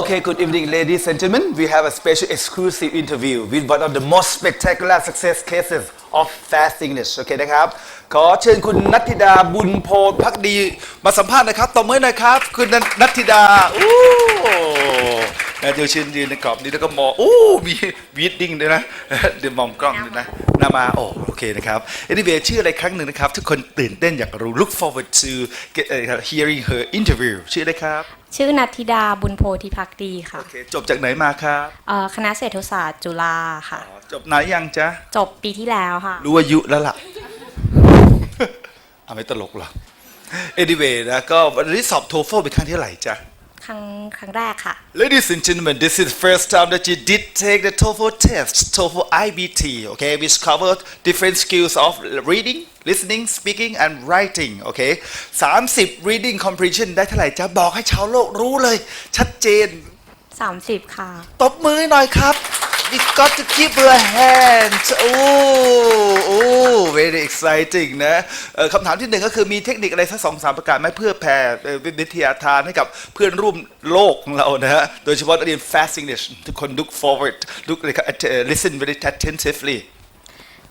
Okay, good evening, ladies and gentlemen. We have a special exclusive interview with one of the most spectacular success cases of fast English. Okay นะครับ ขอเชิญคุณนัทธิดาบุญโพพักดี มาสัมภาษณ์นะครับตบมือหน่อยครับ คุณนัทธิดา อู้นะเดี๋ยวเชิญยืนในกรอบนี้แล้วก็มองอู้มีวีดดิ้งด้วยนะ เดี๋ยวมองกล้องด้วยนะหนามาโอ้โอเคนะครับ Anyway ชื่ออะไรครั้งหนึ่งนะครับ ทุกคนตื่นเต้นอยากรู้ look forward to get, uh, hearing her interview ชื่ออะไรครับ ชื่อนัทธิดาบุญโพธิพักดีค่ะโอเคจบจากไหนมาครับเอ่อคณะเศรษฐศาสตร์จุฬาค่ะ อ๋อจบไหนยังจ๊ะ จบปีที่แล้วค่ะ รู้อายุแล้วล่ะอะไม่ตลกหรอ anyway นะก็วันนี้สอบโทเฟลเป็นครั้งที่เท่าไหร่จ๊ะ ครั้งครั้งแรกค่ะ Ladies and gentlemen, this is the first time that you did take the TOEFL test, TOEFL IBT, okay, which covered different skills of reading, listening, speaking, and writing, okay. 30 reading comprehension ได้เท่าไหร่จ๊ะบอกให้ชาวโลกรู้เลย ชัดเจน 30 ค่ะ ตบมือหน่อยครับ We got to give her a hand โอ้โอ้ very exciting นะเอ่อคำถามที่หนึ่งก็คือมีเทคนิคอะไรสักสองสามประการไหมเพื่อแผ่เอ่อวิทยาทานให้กับเพื่อนร่วมโลกของเรานะฮะ โดยเฉพาะนักเรียน fast English ทุกคน look forward look like uh, listen very attentively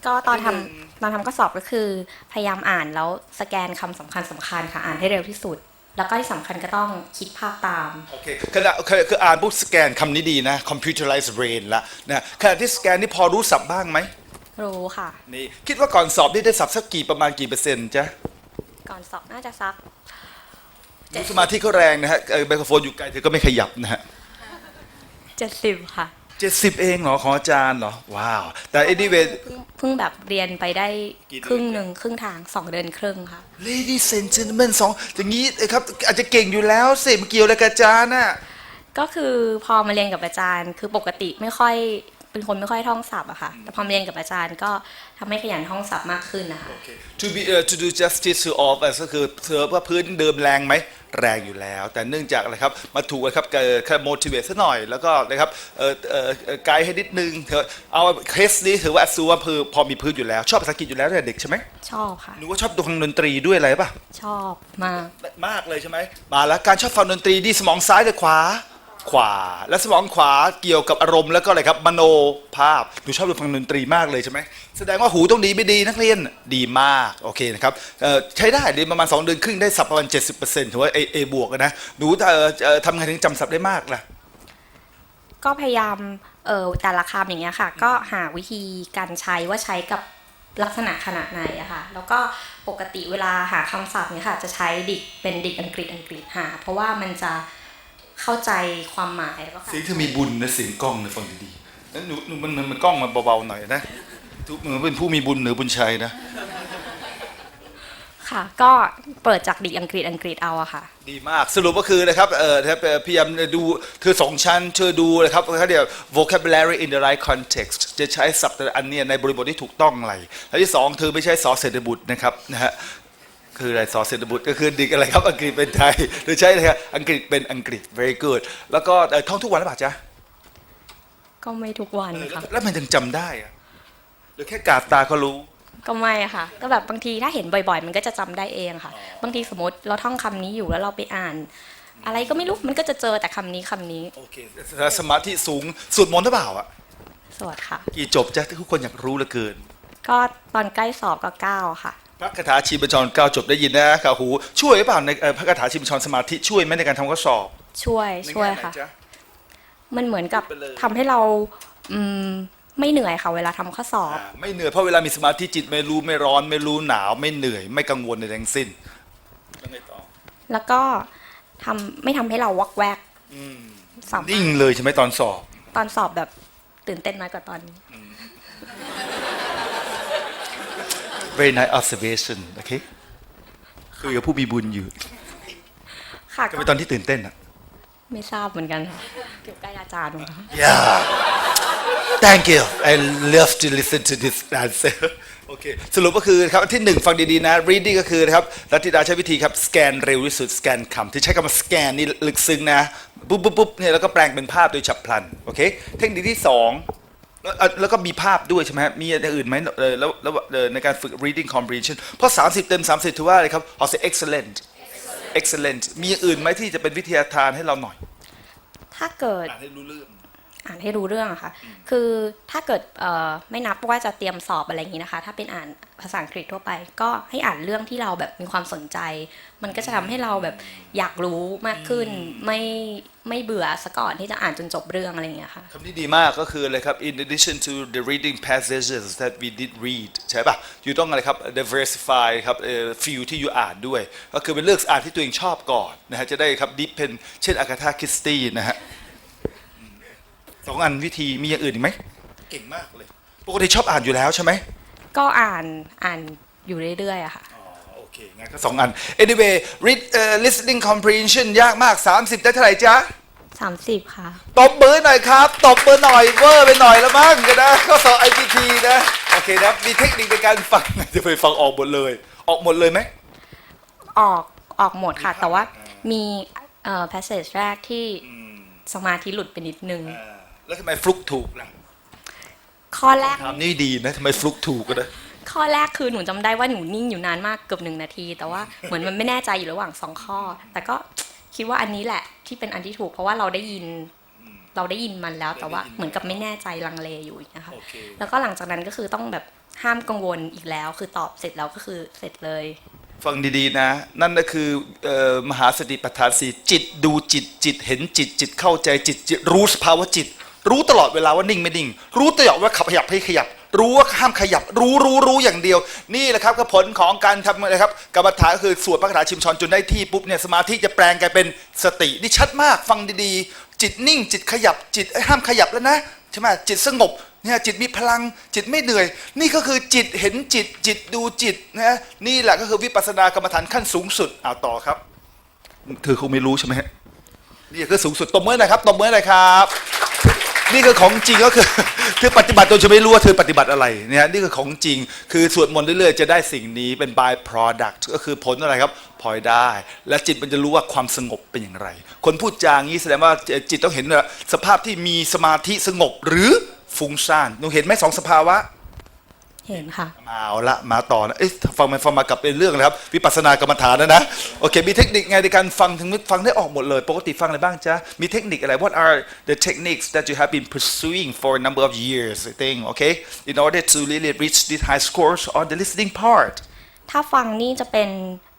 ก็ตอนทำตอนทำข้อสอบก็คือพยายามอ่านแล้วสแกนคำสำคัญสำคัญค่ะ อ่านให้เร็วที่สุด แล้วก็ที่สำคัญก็ต้องคิดภาพตาม โอเคขณะคือคืออ่านปุ๊บสแกนคำนี้ดีนะ computerized brain ละนะขณะที่สแกนนี่พอรู้สับบ้างไหมรู้ค่ะ นี่คิดว่าก่อนสอบนี่ได้สับสักกี่ประมาณกี่เปอร์เซ็นต์จ๊ะก่อนสอบน่าจะซักดูสมาธิเขาแรงนะฮะเอ่อไมโครโฟนอยู่ไกลเธอก็ไม่ขยับนะฮะ 70 ค่ะ เจ็ดสิบเองเหรอของอาจารย์เหรอ ว้าว แต่ anyway เพิ่งเพิ่งแบบเรียนไปได้กี่เดือน ครึ่งหนึ่งครึ่งทาง2เดือนครึ่งค่ะ ladies and gentlemen สองอย่างนี้เอ้ยครับ อาจจะเก่งอยู่แล้วสิมันเกี่ยวอะไรกับอาจารย์น่ะ ก็คือพอมาเรียนกับอาจารย์ คือปกติไม่ค่อย เป็นคนไม่ค่อยท่องศัพท์อะค่ะ แต่พอมาเรียนกับอาจารย์ก็ทำให้ขยันท่องศัพท์มากขึ้นนะคะ to be uh, to do justice to all of us ก็คือเธอว่าพื้นเดิมแรงไหมแรงอยู่แล้ว แต่เนื่องจากอะไรครับมาถูกนะครับเอ่อแค่ motivate ซะหน่อยแล้วก็นะครับเอ่อเอ่อเอ่อไกด์ให้นิดนึงเธอเอาเคสนี้ถือว่าซูว่าพือพอมีพื้นอยู่แล้ว ชอบภาษาอังกฤษอยู่แล้วตั้งแต่เด็กใช่ไหมชอบค่ะ หนูว่าชอบดูทางดนตรีด้วยอะไรป่ะชอบมาก มากเลยใช่ไหมมาแล้วการชอบฟังดนตรีดีสมองซ้ายหรือขวา ขวา และสมองขวาเกี่ยวกับอารมณ์แล้วก็อะไรครับมโนภาพหนูชอบดูฟังดนตรีมากเลยใช่ไหมแสดงว่าหูต้องดีไม่ดีนักเรียนดีมากโอเคนะครับใช้ได้เรียนประมาณ 2 เดือนครึ่งได้สับประมาณ 70%ถือว่า A A บวกนะหนูเออเอ่อทำไงถึงจำศัพท์ได้มากล่ะก็พยายามเออแต่ละคำอย่างเงี้ยค่ะ ก็หาวิธีการใช้ว่าใช้กับลักษณะขนาดไหนอะค่ะ แล้วก็ปกติเวลาหาคำศัพท์เนี่ยค่ะ จะใช้ดิกเป็นดิกอังกฤษอังกฤษหา เพราะว่ามันจะ เข้าใจความหมายแล้วก็การเสียงเธอมีบุญนะเสียงกล้องนะฟังดีๆแล้วหนูหนูมันมันมันกล้องมันเบาๆหน่อยนะทุกมือเป็นผู้มีบุญเหนือบุญชัยนะ ค่ะ ก็เปิดจากดิกอังกฤษอังกฤษเอาอะค่ะ ดีมากสรุปก็คือนะครับเออนะครับเอ่อพยายามดูเธอสองชั้นเธอดูนะครับเขาเรียก vocabulary in the right context จะใช้ศัพท์แต่ละอันเนี่ยในบริบทที่ถูกต้องอะไรและที่สองเธอไม่ใช่สอเศรษฐบุตรนะครับนะฮะ คืออะไรสอเศรษฐบุตรก็คือดิกอะไรครับ อังกฤษเป็นไทยหรือใช่นะครับอังกฤษเป็นอังกฤษ very good แล้วก็เอ่อท่องทุกวันหรือเปล่าจ๊ะก็ไม่ทุกวันเออแล้วค่ะ แล้วมันถึงจำได้อะหรือแค่กาดตาก็รู้ ก็ไม่อะค่ะ ก็แบบบางทีถ้าเห็นบ่อยๆ มันก็จะจำได้เองค่ะ บางทีสมมติเราท่องคำนี้อยู่แล้วเราไปอ่าน อะไรก็ไม่รู้มันก็จะเจอแต่คำนี้คำนี้ โอเคแต่สมาธิสูงสวดมนต์หรือเปล่าอะสวดค่ะ กี่จบจ๊ะทุกคนอยากรู้เหลือเกิน ก็ตอนใกล้สอบก็เก้าค่ะ พระคาถาชีพจรเก้าจบได้ยินนะข่าวหูช่วยหรือเปล่าในเอ่อพระคาถาชีพจรสมาธิช่วยไหมในการทำข้อสอบช่วยในช่วยแง่ไหนค่ะจ๊ มันเหมือนกับไปเลย ทำให้เราอืมไม่เหนื่อยค่ะ เวลาทำข้อสอบ อ่าไม่เหนื่อยเพราะเวลามีสมาธิจิตไม่รู้ไม่ร้อนไม่รู้หนาว ไม่เหนื่อยไม่กังวลในทั้งสิ้นแล้วไงต่อแล้วก็ทำไม่ทำให้เราวักแวกสอบนิ่งเลยใช่ไหมตอนสอบ ตอนสอบแบบตื่นเต้นน้อยกว่าตอนนี้ very nice observation โอเคคุยกับผู้มีบุญอยู่ค่ะก็ก็เป็นตอนที่ตื่นเต้นอะไม่ทราบเหมือนกันค่ะเก็บใกล้อาจารย์นะคะ yeah thank you I love to listen to this answer โอเคสรุปก็คือครับที่หนึ่งฟังดีๆนะ reading ก็คือนะครับรัตติดาใช้วิธีครับสแกนเร็วที่สุดสแกนคำที่ใช้คำว่าสแกนนี่ลึกซึ้งนะปุ๊บปุ๊บปุ๊บเนี่ยแล้วก็แปลงเป็นภาพโดยฉับพลันโอเคเทคนิคที่สอง แล้วเอ่อแล้วก็มีภาพด้วยใช่ไหมฮะมีอย่างอื่นไหมเออแล้วแล้วเอ่อในการฝึก reading comprehension เพราะ 30 เต็ม 30 ถือว่าอะไรครับเอาสิ excellent excellent มีอย่างอื่นไหมที่จะเป็นวิทยาทานให้เราหน่อย ถ้าเกิดอ่านให้รู้เรื่อง อ่านให้รู้เรื่องอะค่ะ คือถ้าเกิดเอ่อไม่นับว่าจะเตรียมสอบอะไรอย่างนี้นะคะ ถ้าเป็นอ่านภาษาอังกฤษทั่วไป ก็ให้อ่านเรื่องที่เราแบบมีความสนใจ มันก็จะทำให้เราแบบอยากรู้มากขึ้น ไม่ไม่เบื่อซะก่อนที่จะอ่านจนจบเรื่องอะไรอย่างเงี้ยค่ะคำนี้ดีมากก็คืออะไรครับ in addition to the reading passages that we did read ใช่ปะอยู่ต้องอะไรครับ diversify ครับเอ่อ field ที่อยู่อ่านด้วย ก็คือเป็นเลือกอ่านที่ตัวเองชอบก่อนนะฮะจะได้ครับ deep pen เช่นอากาธาคริสตี้นะฮะอืม สองอันวิธีมีอย่างอื่นอีกไหมเก่งมากเลยปกติชอบอ่านอยู่แล้วใช่ไหมก็อ่านอ่านอยู่เรื่อยๆอะค่ะอ๋อโอเคงั้นก็สองอัน anyway read เอ่อ listening comprehension ยากมาก 30 ได้เท่าไหร่จ๊ะ30ค่ะตบมือหน่อยครับตบมือหน่อยเวอร์ไปหน่อยแล้วมั้งกันนะข้อสอบ IPT นะโอเคนะมีเทคนิคในการฟังจะไปฟังออกหมดเลย ออกหมดเลยไหมออกออกหมดค่ะ แต่ว่ามีเอ่อ passage แรกที่สมาธิหลุดไปนิดนึง แล้วทำไมฟลุกถูกล่ะข้อแรก ถามนี่ดีนะทำไมฟลุกถูกกันนะข้อแรกคือหนูจำได้ว่าหนูนิ่งอยู่นานมากเกือบหนึ่งนาที แต่ว่าเหมือนมันไม่แน่ใจอยู่ระหว่างสองข้อ แต่ก็คิดว่าอันนี้แหละที่เป็นอันที่ถูก เพราะว่าเราได้ยินเราได้ยินมันแล้ว แต่ว่าเหมือนกับไม่แน่ใจลังเลอยู่อย่างเงี้ยค่ะ โอเคแล้วก็หลังจากนั้นก็คือต้องแบบห้ามกังวลอีกแล้ว คือตอบเสร็จแล้วก็คือเสร็จเลย ฟังดีๆนะ นั่นก็คือเอ่อมหาสติปัฏฐานสี่จิตดูจิตจิตเห็นจิตจิตเข้าใจจิตจิตรู้สภาวะจิต รู้ตลอดเวลาว่านิ่งไม่นิ่ง รู้ตลอดว่าขับขยับให้ขยับ รู้ว่าห้ามขยับ รู้รู้รู้อย่างเดียว นี่แหละครับคือผลของการทำอะไรครับกรรมฐานก็คือสวดพระคาถาชิมชอนจนได้ที่ปุ๊บเนี่ยสมาธิจะแปลงกลายเป็นสตินี่ชัดมากฟังดีๆ จิตนิ่ง จิตขยับจิตห้ามขยับแล้วนะใช่ไหมจิตสงบเนี่ยจิตมีพลังจิตไม่เหนื่อย นี่ก็คือจิตเห็นจิตจิตดูจิตนะนี่แหละก็คือวิปัสสนากรรมฐานขั้นสูงสุดเอาต่อครับเธอคงไม่รู้ใช่ไหมนี่คือสูงสุดตบมือหน่อยครับตบมือหน่อยครับ นี่คือของจริงก็คือคือปฏิบัติโดยจะไม่รู้ว่าเธอปฏิบัติอะไรเนี่ยนี่คือของจริงคือสวดมนต์เรื่อยๆจะได้สิ่งนี้เป็น by product ก็คือผลอะไรครับพลอยได้ และจิตมันจะรู้ว่าความสงบเป็นอย่างไร คนพูดจางนี้แสดงว่าจิตต้องเห็นสภาพที่มีสมาธิสงบหรือฟุ้งซ่านหนูเห็นไหมสองสภาวะ เห็นค่ะ มาเอาละมาต่อนะเอ๊ะฟังไปฟังมากลับเป็นเรื่องนะครับ วิปัสสนากรรมฐานนะนะ โอเค มีเทคนิคไงในการฟังถึงฟังได้ออกหมดเลย ปกติฟังอะไรบ้างจ๊ะ มีเทคนิคอะไร What are the techniques that you have been pursuing for a number of years I think okay in order to really reach this high scores on the listening part ถ้าฟังนี่จะเป็น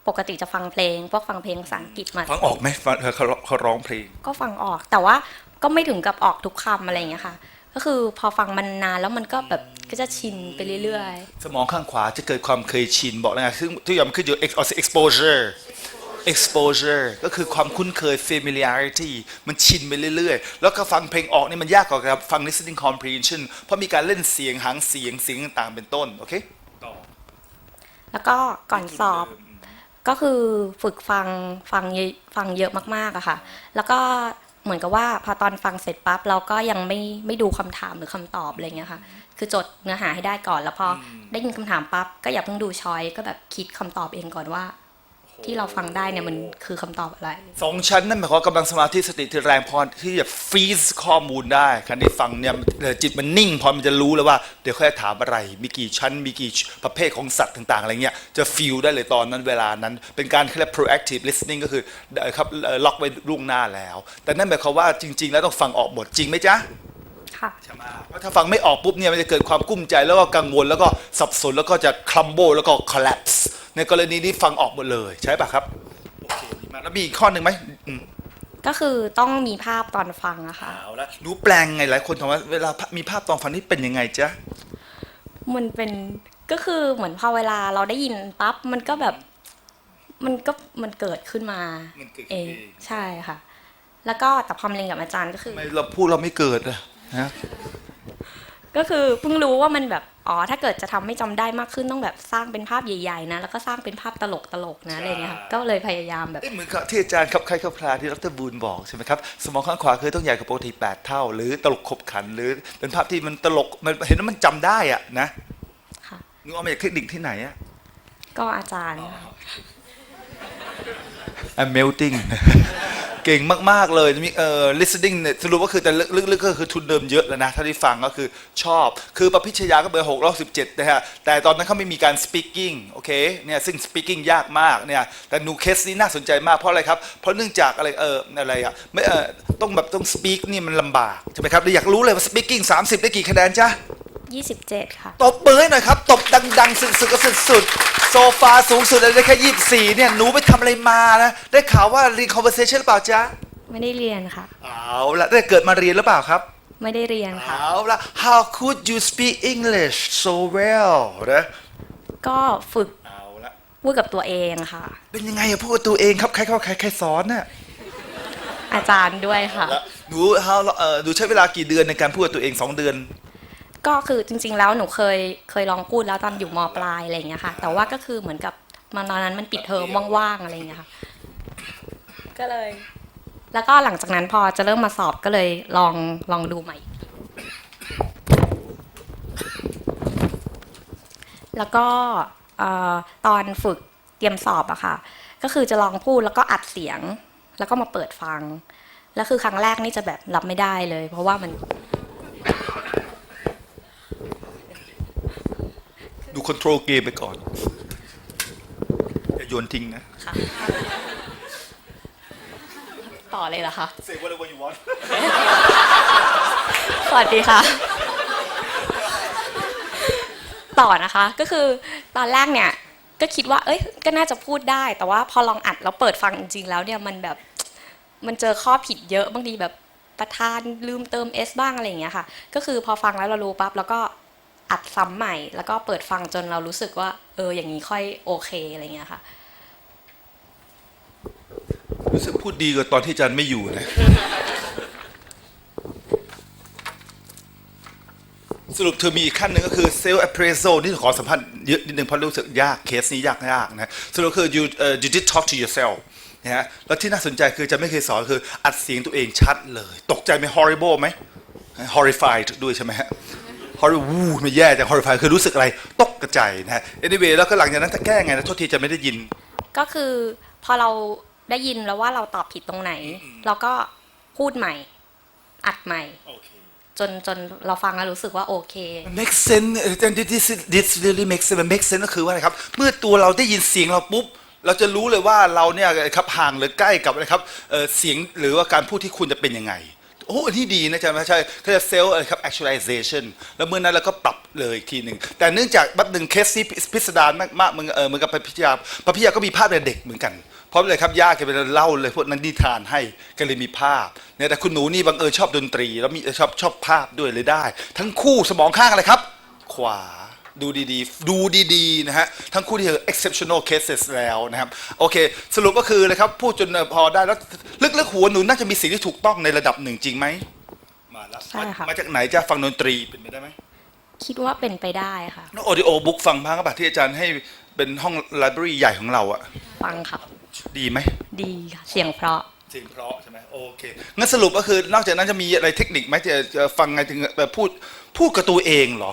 ปกติจะฟังเพลง พวกฟังเพลงภาษาอังกฤษมาฟังออกไหมฟังเขาเขาเขาร้องเพลง ก็ฟังออกแต่ว่าก็ไม่ถึงกับออกทุกคำอะไรอย่างเงี้ยค่ะ ก็คือพอฟังมันนานแล้วมันก็แบบก็จะชินไปเรื่อยสมองข้างขวาจะเกิดความเคยชินบอกแล้วไงซึ่งทุกอย่างมันขึ้นอยู่ ex- exposure exposure ก็คือความคุ้นเคย familiarity มันชินไปเรื่อยๆ แล้วก็ฟังเพลงออกนี่มันยากกว่าครับฟัง listening comprehension เพราะมีการเล่นเสียงหางเสียงเสียงต่างๆเป็นต้น โอเค ต่อๆแล้วก็ก่อนสอบก็คือฝึกฟังฟังเยอะฟังเยอะมากๆอะค่ะ แล้วก็ เหมือนกับว่าพอตอนฟังเสร็จปั๊บเราก็ยังไม่ไม่ดูคำถามหรือคำตอบอะไรเงี้ยค่ะ คือจดเนื้อหาให้ได้ก่อนแล้วพออได้ยินคำถามปั๊บก็อย่าเพิ่งดูช้อยก็แบบคิดคำตอบเองก่อนว่า ที่เราฟังได้เนี่ยมันคือคำตอบอะไรสองชั้นนั่นหมายความว่ากำลังสมาธิสติที่แรงพอที่จะฟรีซข้อมูลได้คันที่ฟังเนี่ยเอ่อจิตมันนิ่งพอมันจะรู้แล้วว่าเดี๋ยวค่อยถามอะไร มีกี่ชั้น มีกี่ประเภทของสัตว์ต่างๆอะไรเงี้ยจะฟีลได้เลยตอนนั้นเวลานั้น เป็นการเรียก proactive listening ก็คือเอ่อครับเอ่อล็อกไว้ล่วงหน้าแล้ว แต่นั่นหมายความว่าจริง ๆ แล้วต้องฟังออกหมดจริงไหมจ๊ะค่ะใช่ไหมเพราะถ้าฟังไม่ออกปุ๊บเนี่ยมันจะเกิดความกุ้มใจแล้วก็กังวลแล้วก็สับสนแล้วก็จะคลัมโบแล้วก็ collapse ในกรณีนี้ฟังออกหมดเลยใช่ปะครับโอเคดีมากแล้วมีอีกข้อหนึ่งไหมอืมก็คือต้องมีภาพตอนฟังอะค่ะ เอาละหนูแปลงไงหลายคนถามว่าเวลามีภาพตอนฟังนี่เป็นยังไงจ๊ะมันเป็นก็คือเหมือนพอเวลาเราได้ยินปั๊บมันก็แบบ มันก็มันเกิดขึ้นมามันเกิดขึ้นเองเองใช่ค่ะ แล้วก็แต่พอมาเรียนกับอาจารย์ก็คือ ทำไมเราพูดเราไม่เกิดอะฮะก็คือเพิ่งรู้ว่ามันแบบ อ๋อถ้าเกิดจะทำให้จำได้มากขึ้นต้องแบบสร้างเป็นภาพใหญ่ๆนะแล้วก็สร้างเป็นภาพตลกตลกๆนะอะไรเงี้ยค่ะก็เลยพยายามแบบเอ๊ะเหมือนกับที่อาจารย์ครับใครครับพลาที่ดรบูลบอกใช่ไหมครับสมองข้างขวาคือต้องใหญ่กว่าปกติ8เท่า หรือตลกขบขันหรือเป็นภาพที่มันตลกมันเห็นแล้วมันจำได้อะนะค่ะหนูเอามาจากเทคนิคที่ไหนอะก็อาจารย์ I'm melting เก่งมาก ๆ เลยมีเอ่อ listening เนี่ยสรุปก็คือแต่ลึกๆก็คือทุนเดิมเยอะแล้วนะถ้าที่ฟังก็คือชอบ คือประพิชยาก็เบอร์หกรอบสิบเจ็ดนะฮะแต่ตอนนั้นเขาไม่มีการ speaking โอเคเนี่ยซึ่ง speaking ยากมากเนี่ยแต่หนูเคสนี้น่าสนใจมากเพราะอะไรครับ เพราะเนื่องจากอะไรเอออะไรอะไม่เออต้องแบบต้อง speak นี่มันลำบากใช่ไหมครับเลยอยากรู้เลยว่า speaking 30 ได้กี่คะแนนจ๊ะ27 ค่ะ ตบมือให้หน่อยครับ ตบดัง ๆ สุดๆก็สุดๆ โซฟาสูงสุดเลยได้แค่ยี่สี่เนี่ยหนูไปทำอะไรมานะได้ข่าวว่าเรียน conversation หรือเปล่าจ๊ะไม่ได้เรียนค่ะ เอาละได้เกิดมาเรียนหรือเปล่าครับ ไม่ได้เรียนค่ะ เอาละ how could you speak English so well นะก็ฝึกเอาละพูดกับตัวเองค่ะ เป็นยังไงอะพูดกับตัวเองครับใครเขาใครใครสอนน่ะอาจารย์ด้วยค่ะหนู how เอ่อหนูใช้เวลากี่เดือนในการพูดกับตัวเองสองเดือน ก็คือจริง ๆ แล้วหนูเคยเคยลองพูดแล้วตอนอยู่มปลายอะไรอย่างเงี้ยค่ะ แต่ว่าก็คือเหมือนกับมันตอนนั้นมันปิดเทอมว่างๆอะไรอย่างเงี้ยค่ะ ก็เลย แล้วก็หลังจากนั้นพอจะเริ่มมาสอบก็เลยลองลองดูใหม่ แล้วก็เอ่อตอนฝึกเตรียมสอบอะค่ะ ก็คือจะลองพูดแล้วก็อัดเสียง แล้วก็มาเปิดฟัง แล้วคือครั้งแรกนี่จะแบบรับไม่ได้เลย เพราะว่ามัน ดู control game ไปก่อนอย่าโยนทิ้งนะ ค่ะ ต่อเลยเหรอคะ say whatever you want สวัสดีค่ะ ต่อนะคะ ก็คือตอนแรกเนี่ย ก็คิดว่า เอ้ย ก็น่าจะพูดได้ แต่ว่าพอลองอัดแล้วเปิดฟังจริงๆแล้วเนี่ยมันแบบ มันเจอข้อผิดเยอะ บางทีแบบประธานลืมเติม S บ้างอะไรอย่างเงี้ยค่ะ ก็คือพอฟังแล้วเรารู้ปั๊บแล้วก็ อัดซ้ำใหม่ แล้วก็เปิดฟังจนเรารู้สึกว่า เออ อย่างนี้ค่อยโอเคอะไรอย่างเงี้ยค่ะ รู้สึกพูดดีกว่าตอนที่อาจารย์ไม่อยู่นะ สรุปเธอมีอีกขั้นหนึ่งก็คือ self appraisal นี่ขอสัมภาษณ์เยอะนิดนึงเพราะรู้สึกยากเคสนี้ยากยากนะสรุปคือ you uh, you did talk to yourself นะฮะแล้วที่น่าสนใจคือจะไม่เคยสอนคืออัดเสียงตัวเองชัดเลย ตกใจไหม horrible ไหม horrified ด้วยใช่ไหมฮะ horrible วู้ไม่แย่แต่ horrified คือรู้สึกอะไรตกกระจายนะฮะ anyway แล้วก็หลังจากนั้นจะแก้ไงนะโทษทีจะไม่ได้ยิน ก็คือพอเราได้ยินแล้วว่าเราตอบผิดตรงไหน เราก็พูดใหม่ อัดใหม่จนจนเราฟังแล้วรู้สึกว่าโอเค make sense เอ่อ this is- this really makes sense มัน make sense ก็คือว่าอะไรครับ เมื่อตัวเราได้ยินเสียงเราปุ๊บ เราจะรู้เลยว่าเราเนี่ยครับห่างหรือใกล้กับอะไรครับเอ่อเสียงหรือว่าการพูดที่คุณจะเป็นยังไง โอ้ที่ดีนะอาจารย์ใช่เขาจะเซลล์อะไรครับ actualization แล้วเมื่อนั้นเราก็ปรับเลยอีกทีหนึ่งแต่เนื่องจากบัดหนึ่งเคสที่พิสดารมากๆเหมือนเออเหมือนกับพิยาพระพิยาก็มีภาพในเด็กเหมือนกันเพราะอะไรครับย่าแกเป็นเล่าเลยพวกนั้นนิทานให้ก็เลยมีภาพเนี่ยแต่คุณหนูนี่บังเอิญชอบดนตรี แล้วมีชอบชอบภาพด้วยเลยได้ ทั้งคู่สมองข้างอะไรครับ ขวา ดูดีๆ ดูดีๆนะฮะทั้งคู่ที่เจอ exceptional cases แล้วนะครับโอเค สรุปก็คือนะครับพูดจนพอได้แล้วลึกๆหัวหนูน่าจะมีสิ่งที่ถูกต้องในระดับหนึ่งจริงไหมมาแล้วใช่ค่ะ มาจากไหนจะฟังดนตรีเป็นไปได้ไหมคิดว่าเป็นไปได้ค่ะแล้ว audio book ฟังบ้างก็แบบที่อาจารย์ให้เป็นห้อง library ใหญ่ของเราอะฟังค่ะ ดีไหม ดีค่ะ เสียงเพราะ เสียงเพราะใช่ไหมโอเคงั้นสรุปก็คือนอกจากนั้นจะมีอะไรเทคนิคไหมจะจะฟังไงถึงแบบพูดพูดกับตัวเองเหรอ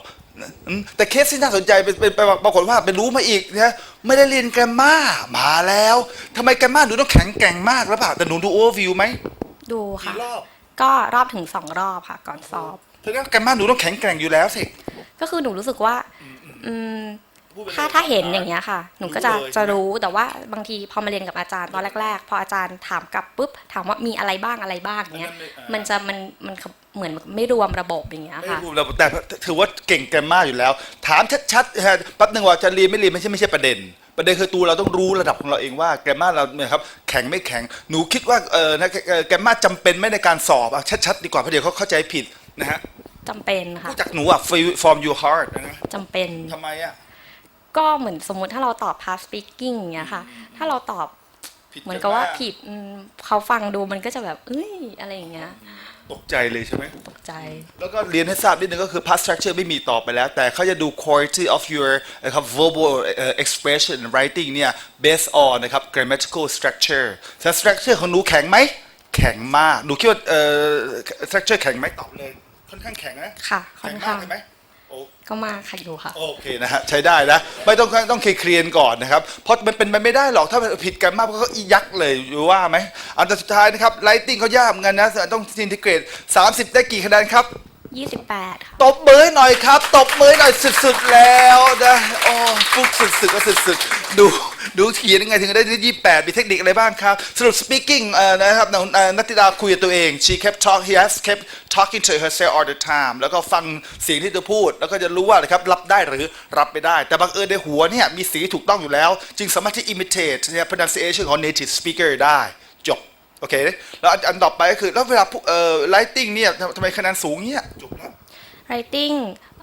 อืมแต่เคสที่น่าสนใจเป็นเป็นเป็นปรากฏว่าไปรู้มาอีกนะไม่ได้เรียนแกรมมามาแล้วทำไมแกรมมาหนูต้องแข็งแกร่งมากแล้วเปล่าแต่หนูดูโอเวอร์วิวไหมดูค่ะ กี่รอบก็รอบถึงสองรอบค่ะ ก่อนสอบ เธอแกรมมาหนูต้องแข็งแกร่งอยู่แล้วสิ ก็คือหนูรู้สึกว่า อืม พูดไปเลยถ้าถ้าเห็นอย่างเงี้ยค่ะ หนูก็จะรู้เลยจะรู้แต่ว่าบางทีพอมาเรียนกับอาจารย์ตอนแรก ๆ พออาจารย์ถามกลับปุ๊บถามว่ามีอะไรบ้างอะไรบ้างอย่างเงี้ย มันจะมันมันเหมือนไม่รวมระบบอย่างเงี้ยไม่ค่ะ พูดแล้วแต่ถือว่าเก่งแกรมมาอยู่แล้ว ถามชัดๆฮะแป๊บหนึ่งว่าจะเรียนไม่เรียนไม่ใช่ไม่ใช่ประเด็น ประเด็นคือตัวเราต้องรู้ระดับของเราเองว่าแกรมมาเราเนี่ยครับแข็งไม่แข็งหนูคิดว่าเออนะเอ่อแกรมมาจำเป็นไหมในการสอบอะชัดๆดีกว่าเพราะเดี๋ยวเขาเข้าใจผิดนะฮะจำเป็นค่ะรู้จักหนูอะ form your heart นะจำเป็น ทำไมอะ ก็เหมือนสมมุติถ้าเราตอบ past speaking อย่างเงี้ยค่ะ ถ้าเราตอบผิดเหมือนกับว่าผิดอืมเขาฟังดูมันก็จะแบบ เอ้ยอะไรอย่างเงี้ย ตกใจเลยใช่ไหม ตกใจ แล้วก็เรียนให้ทราบนิดนึงก็คือ past structure ไม่มีต่อไปแล้ว แต่เขาจะดู quality of your นะครับ verbal เอ่อ expression and writing เนี่ย based on นะครับ grammatical structure แต่ structure ของหนูแข็งไหม แข็งมาก หนูคิดว่าเอ่อ structure แข็งไหมตอบเลย ค่อนข้างแข็งนะค่ะค่แข็อนงมาข้ากงเลยไหมโอ ก็มาค่ะอยู่ค่ะ โอเคนะฮะใช้ได้นะไม่ต้องต้องเคลียร์ก่อนนะครับเพราะมันเป็นไปไม่ได้หรอกถ้ามันผิดกันมากก็อียักษ์เลยอยู่ว่าไหมอันสุดท้ายนะครับไลติ้งเขายากเหมือนกันนะต้องอินทิเกรต30 ได้กี่คะแนนครับ 28 ค่ะ ตบมือหน่อยครับ ตบมือหน่อยสุดๆแล้วนะโอ้ฟุกสุดๆก็สุดๆดูดูเขียนยังไงถึงได้ที่ยี่แปดมีเทคนิคอะไรบ้างครับสรุป speaking เอ่อนะครับน้องเอ่อนัตติดาคุยกับตัวเอง she kept talk he has kept talking to herself all the time แล้วก็ฟังเสียงที่เธอพูด แล้วก็จะรู้ว่านะครับรับได้หรือรับไม่ได้ แต่บังเอิญในหัวเนี่ยมีสีที่ถูกต้องอยู่แล้ว จึงสามารถที่ imitate เนี่ย pronunciation ของ native speaker ได้ โอเค แล้วอันอันต่อไปก็คือ แล้วเวลาพูดเอ่อ writing เนี่ยทำทำไมคะแนนสูงเนี่ยจบแล้ว writing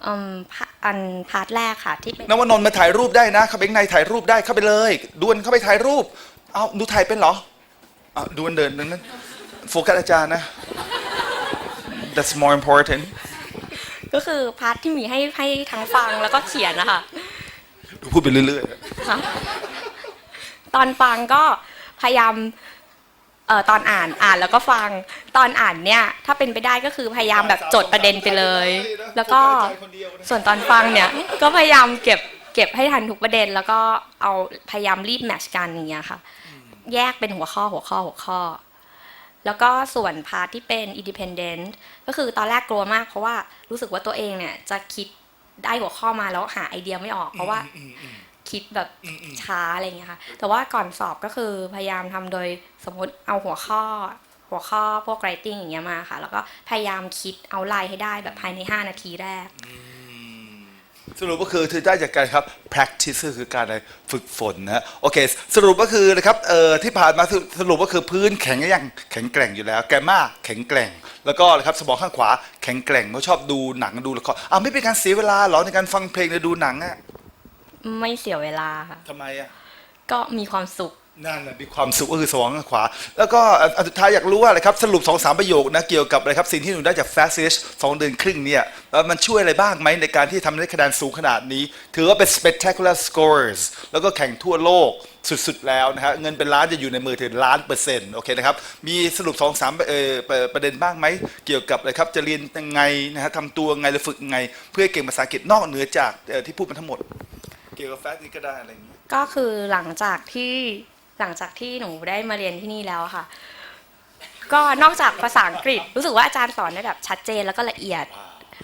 อืมพาอันพาร์ทแรกค่ะที่เป็นนวนนท์มาถ่ายรูปได้นะ เข้าไปข้างในถ่ายรูปได้เข้าไปเลย ดวนเข้าไปถ่ายรูป เอาดูถ่ายเป็นเหรอเอาดวนเดินนั้นนั้นโฟกัสอาจารย์นะ that's more important ก็คือพาร์ทที่มีให้ให้ทั้งฟังแล้วก็เขียนนะคะดูพูดไปเรื่อยค่ะตอนฟังก็พยายามเอ่อตอนอ่านอ่านแล้วก็ฟังตอนอ่านเนี่ยถ้าเป็นไปได้ก็คือพยายามแบบจดประเด็นไปเลย แล้วก็ส่วนตอนฟังเนี่ยก็พยายามเก็บเก็บให้ทันทุกประเด็น แล้วก็เอาพยายามรีดแมทชกันอย่างเงี้ยค่ะ แยกเป็นหัวข้อหัวข้อหัวข้อ แล้วก็ส่วนพาร์ทที่เป็น independent ก็คือตอนแรกกลัวมาก เพราะว่ารู้สึกว่าตัวเองเนี่ยจะคิดได้หัวข้อมาแล้วหาไอเดียไม่ออก เพราะว่า คิดแบบช้าอะไรอย่างเงี้ยค่ะ แต่ว่าก่อนสอบก็คือพยายามทำโดยสมมติเอาหัวข้อ หัวข้อพวก writing อย่างเงี้ยมาค่ะ แล้วก็พยายามคิดเอาไลน์ให้ได้แบบภายใน 5 นาทีแรกๆสรุปก็คือถือได้จากการครับ practice ก็คือการอะไรฝึกฝนนะโอเค สรุปก็คือนะครับเอ่อที่ผ่านมาสรุสรุปก็คือพื้นแข็งยังแข็งแกร่งอยู่แล้ว แกมมาแข็งแกร่ง แล้วก็นะครับสมองข้างขวาแข็งแกร่งเพราะชอบดูหนังดูละครอ้าวไม่เป็นการเสียเวลาเหรอในการฟังเพลงหรือดูหนังอะ ไม่เสียเวลาค่ะ ทำไมอะก็มีความสุข นั่นแหละมีความสุขก็คือสมองข้างขวา แล้วก็อันอันสุดท้ายอยากรู้ว่าอะไรครับ สรุปสองสามประโยคนะ เกี่ยวกับอะไรครับ สิ่งที่หนูได้จาก Fast Fish สองเดือนครึ่งเนี่ยแล้วมันช่วยอะไรบ้างไหมในการที่ทำให้คะแนนสูงขนาดนี้ ถือว่าเป็น spectacular scores แล้วก็แข่งทั่วโลกสุดๆแล้วนะฮะเงินเป็นล้านจะอยู่ในมือถือล้านเปอร์เซ็นต์โอเคนะครับ มีสรุปสองสามเอ่อเอ่อประเด็นบ้างไหมเกี่ยวกับอะไรครับจะเรียนยังไงนะฮะทำตัวไงหรือฝึกยังไง เพื่อให้เก่งภาษาอังกฤษนอกเหนือจากเอ่อที่พูดมาทั้งหมด เกี่ยวกับ Fast นี่ก็ได้อะไรอย่างนี้ก็คือหลังจากที่หลังจากที่หนูได้มาเรียนที่นี่แล้วอะค่ะ ก็นอกจากภาษาอังกฤษ รู้สึกว่าอาจารย์สอนได้แบบชัดเจนแล้วก็ละเอียด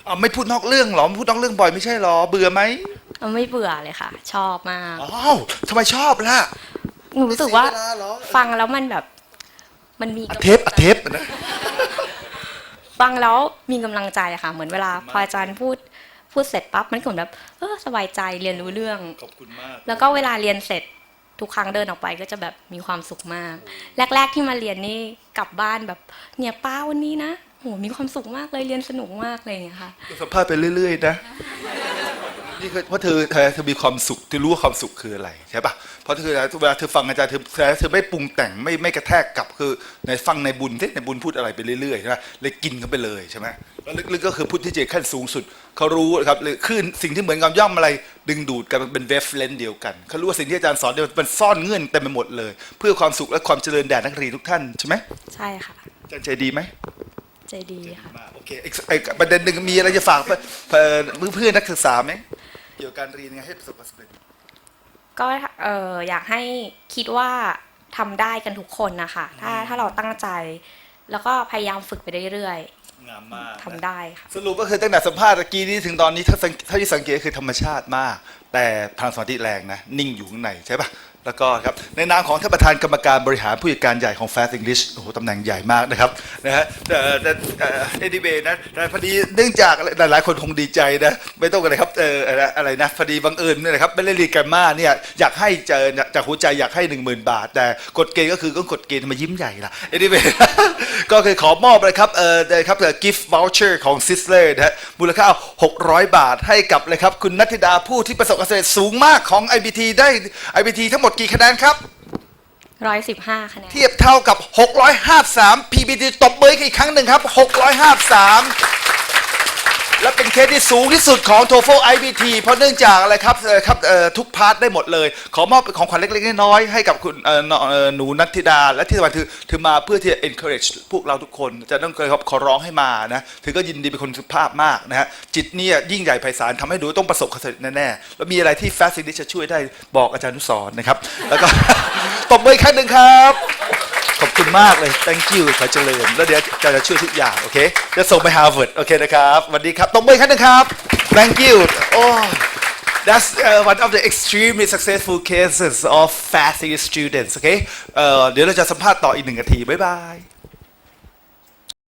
อ่าไม่พูดนอกเรื่องเหรอไม่พูดนอกเรื่องบ่อยไม่ใช่เหรอ เบื่อไหมไม่เบื่อเลยค่ะ ชอบมากอ้าวทำไมชอบล่ะหนูรู้สึกว่า เสียเวลาเหรอฟังแล้วมันแบบ มันมีอัดเทปอัดเทปนะ ฟังแล้วมีกำลังใจอะค่ะ เหมือนเวลาพออาจารย์พูด พูดเสร็จปั๊บมันก็เหมือนแบบเออสบายใจเรียนรู้เรื่อง ขอบคุณมากแล้วก็เวลาเรียนเสร็จทุกครั้งเดินออกไปก็จะแบบมีความสุขมาก แรก ๆ ที่มาเรียนนี่กลับบ้านแบบ เนี่ยป้าวันนี้นะโหมีความสุขมากเลยเรียนสนุกมากเลยอย่างเงี้ยค่ะ สัมภาษณ์ไปเรื่อย ๆ นะ นี่คือเพราะเธอเธอเธอมีความสุขเธอรู้ว่าความสุขคืออะไรใช่ปะเพราะเธอเวลาเธอฟังอาจารย์เธอเธอเธอไม่ปรุงแต่งไม่ไม่กระแทกกลับคือในฟังในบุญที่ในบุญพูดอะไรไปเรื่อยๆใช่ไหมเลยกินเข้าไปเลยใช่ไหมแล้วลึกๆก็คือพุทธิเจตขั้นสูงสุดเขารู้นะครับเลยคลื่นสิ่งที่เหมือนกับย่อมอะไร ดึงดูดกันมันเป็นเวฟเลนเดียวกันเขารู้ว่าสิ่งที่อาจารย์สอนเนี่ยมันซ่อนเงื่อนเต็มไปหมดเลย เพื่อความสุขและความเจริญแด่นักเรียนทุกท่านใช่ไหมใช่ค่ะอาจารย์ใจดีไหมใจดีค่ะมากโอเคอีกอีกประเด็นหนึ่งมีอะไรจะฝากเพื่อนเพื่อนเพื่อนนักศึกษาไหม เกี่ยวกับการเรียนยังไงให้ประสบความสำเร็จ ก็เอออยากให้คิดว่าทำได้กันทุกคนนะคะ ถ้าถ้าเราตั้งใจ แล้วก็พยายามฝึกไปเรื่อยงามมากๆทำได้ค่ะ สรุปก็คือตั้งแต่สัมภาษณ์ตะกี้นี้ถึงตอนนี้ถ้าสังถ้าที่สังเกตคือธรรมชาติมาก แต่พลังสมาธิแรงนะ นิ่งอยู่ข้างในใช่ปะ แล้วก็ครับในนามของท่านประธานกรรมการบริหารผู้จัดการใหญ่ของ Fast English โอ้โหตำแหน่งใหญ่มากนะครับนะฮะแต่แต่เอ็ดดี้เบนะแต่พอดีเนื่องจากหลายๆคนคงดีใจนะไม่ต้องอะไรครับเอออะไรอะไรนะพอดีบังเอิญเนี่ยนะครับไม่ได้เรียนกันมาเนี่ยอยากให้เจอจากหัวใจอยากให้ 1 0,000 บาท แต่กฎเกณฑ์ก็คือก็กฎเกณฑ์มายิ้มใหญ่ละเอ็ดดี้เบก็คือขอมอบเลยครับเออนะครับกิฟต์ voucher ของซิสเลอร์นะฮะมูลค่า 600 บาทให้กับเลยครับคุณนัทธิดาผู้ที่ประสบความสำเร็จสูงมากของ IBT ได้ IBT ทั้งหมดกี่คะแนนครับ ร้อยสิบห้าคะแนน เทียบเท่ากับ 653 PBT ตบมืออีกครั้งหนึ่งครับ 653 และเป็นเคสที่สูงที่สุดของ TOEFL IBT เพราะเนื่องจากอะไรครับเอ่อครับเอ่อทุกพาร์ทได้หมดเลย ขอมอบเป็นของขวัญเล็กๆน้อยๆให้กับคุณเอ่อน้องเอ่อหนูนัทธิดา และที่สำคัญคือถือมาเพื่อที่จะ encourage พวกเราทุกคน จะต้องเคยครับขอร้องให้มานะถือก็ยินดีเป็นคนสุภาพมากนะฮะจิตเนี่ยยิ่งใหญ่ไพศาลทำให้หนูต้องประสบความสำเร็จแน่ๆแล้วมีอะไรที่ Fast English จะช่วยได้บอกอาจารย์นุสรณ์นะครับแล้วก็ ตบมืออีกครั้งหนึ่งครับ ขอบคุณมากเลย thank you ขอเจริญ แล้วเดี๋ยวจะจะช่วยทุกอย่าง โอเค จะส่งไปฮาร์วาร์ด โอเคนะครับสวัสดีครับตบมืออกครั้งหนึงครับ thank you โอ้ that's uh, one of the extremely successful cases of FAST students โอเคเอ่อเดี๋ยวเราจะสัมภาษณ์ต่ออีกหนึ่งนาที บ๊ายบาย